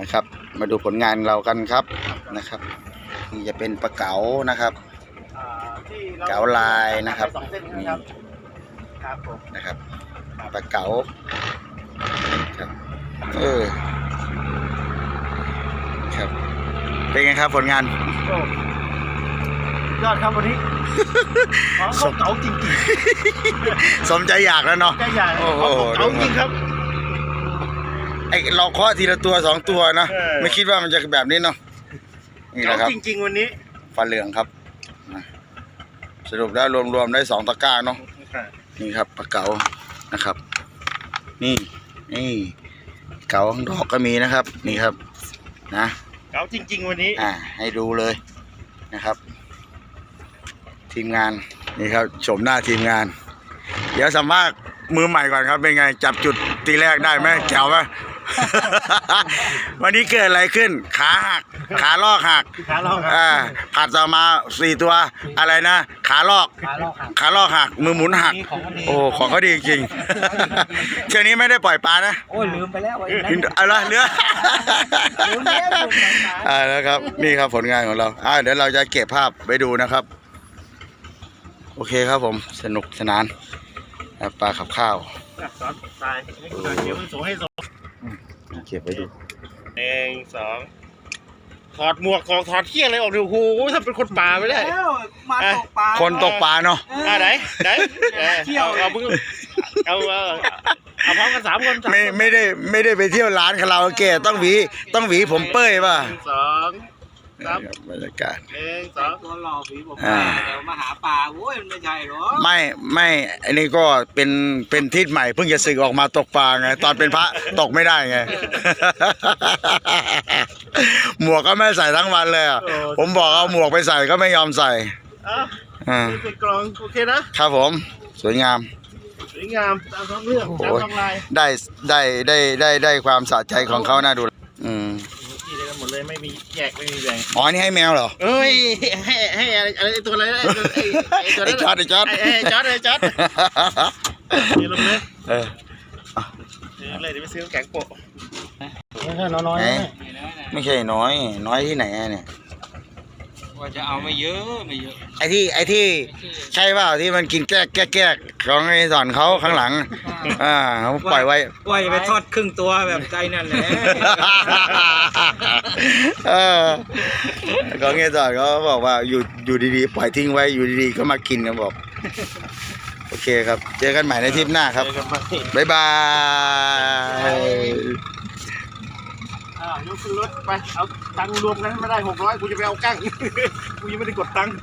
นะครับ มาดูผลงานเรากันครับนะครับนี่จะเป็นปลาเก๋านะครับอ่าที่รเก๋าลายนะครับสองเส้นนะครับครับผมนะครับปลาเก๋าครับเออครับเป็นไงครับผลงานโอ้ยอดครับวันนี้ของเขาเก๋าจริงสมใจอยากแล้วเนาะๆใจใหญ่โอ้โหของเขาเก๋าจริงครับ ไอเราเคาะทีละตัวสองตัวนะเออ ไม่คิดว่ามันจะแบบนี้เนาะนี่เก๋านะครับจริง ๆ วันนี้ฟันเหลืองครับนะสรุปแล้วรวมๆได้สองตะกร้าเนาะ นี่ครับปลาเก๋านะครับ นี่นี่เก๋าดอกก็มีนะครับ นี่ครับ นะ เก๋าจริง ๆ วันนี้อ่า ให้ดูเลยนะครับ ทีมงานนี่ครับชมหน้าทีมงาน เดี๋ยวสัมภาษณ์มือใหม่ก่อนครับเป็นไง จับจุดตีแรกได้ไหมแจ๋วไหม วันนี้เกิดอะไรขึ้น ขาหัก ขาลอกหักขาลอกครับ อ่าผัดต่อมาสี่ตัว อะไรนะ ขาลอก ขาลอกครับขาลอกหัก มือหมุนหัก นี่ของเขาดี โอ้ ของเขาดีจริงเชื่อนี้ไม่ได้ปล่อยปลานะ โอ้ยลืมไปแล้วไอ้นั่น อะไรเนื้อลืมแล้วลืมไปอ่าแล้วครับ นี่ครับผลงานของเราอ่าเดี๋ยวเราจะเก็บภาพไปดูนะครับ โอเคครับผมสนุกสนานอะปลาขับข้าวสอนตายให้กูเดี๋ยวส่งให้ส่ง เก็บไปดูหนึ่งสองถอดหมวกของถอดเที่ยอะไรออกดิโอ้โหถ้าเป็นคนป่าไม่ได้แล้วมาตกปลาคนตกปลาเนาะอ่าไหนไหนเออเที่ยวเอาเอามึงเอาเอาเอาพร้อมกันสามคนสาไม่คนไม่ได้ไม่ได้ไปเที่ยวร้านคาราโอเกะต้องหวี ต้องหวีผมเป้ยป่ะ หนึ่งสอง สามบรรยากาศ หนึ่งสองตัวหล่อผีผมอ่า เดี๋ยวมาหาปลาโอ้ยมันไม่ใช่หรอไม่ไม่อันนี้ก็เป็นเป็นทิศใหม่เพิ่งจะสึกออกมาตกปลาไงตอนเป็นพระ ตกไม่ได้ไง หมวกก็ไม่ใส่ทั้งวันเลยอะผมบอกเอาหมวกไปใส่ก็ไม่ยอมใส่อะอ่านี่เป็นกลองโอเคนะครับผม สวยงาม สวยงามตามท้องเรื่องโอ้โหตามท้องลายได้ได้ได้ได้ได้ความสะใจของเขาน่าดู อืม ที่เดียวกันหมดเลยไม่มีแยกไม่มีแบ่งอ๋อนี่ให้แมวเหรอ เอ้ยให้ให้อะไรอะไรตัวอะไรนะไอ้ตัวไอ้ไอ้ตัวไอ้นั้นจอดไอ้จอดไอ้ไอ้จอดไอ้จอดนี่ลงเลยเออนี่เลยเดี๋ยวไปซื้อน้ำแข็งโปะน้อยไหนไม่ใช่น้อย น้อยที่ไหนอะเนี่ย ว่าจะเอาไม่เยอะไม่เยอะไอ้ที่ไอ้ที่ใช่เปล่าที่มันกินแก้แก้แก้ของไอ้สอนเขาข้างหลัง อ่าเขาปล่อยไว้ว่าจะไปทอดครึ่งตัวแบบใจนั่นแหละเออของไอ้สอนเขาบอกว่าอยู่อยู่ดีๆ ปล่อยทิ้งไว้อยู่ดีๆก็มากินกันบอก โอเคครับ เจอกันใหม่ในทริปหน้าครับเจอกันใหม่บ๊ายบายอ่ายก ขึ้นรถไปเอาตังค์รวมกันไม่ได้หกร้อยกูจะไปเอากั้ง กูยังไม่ได้กดตังค์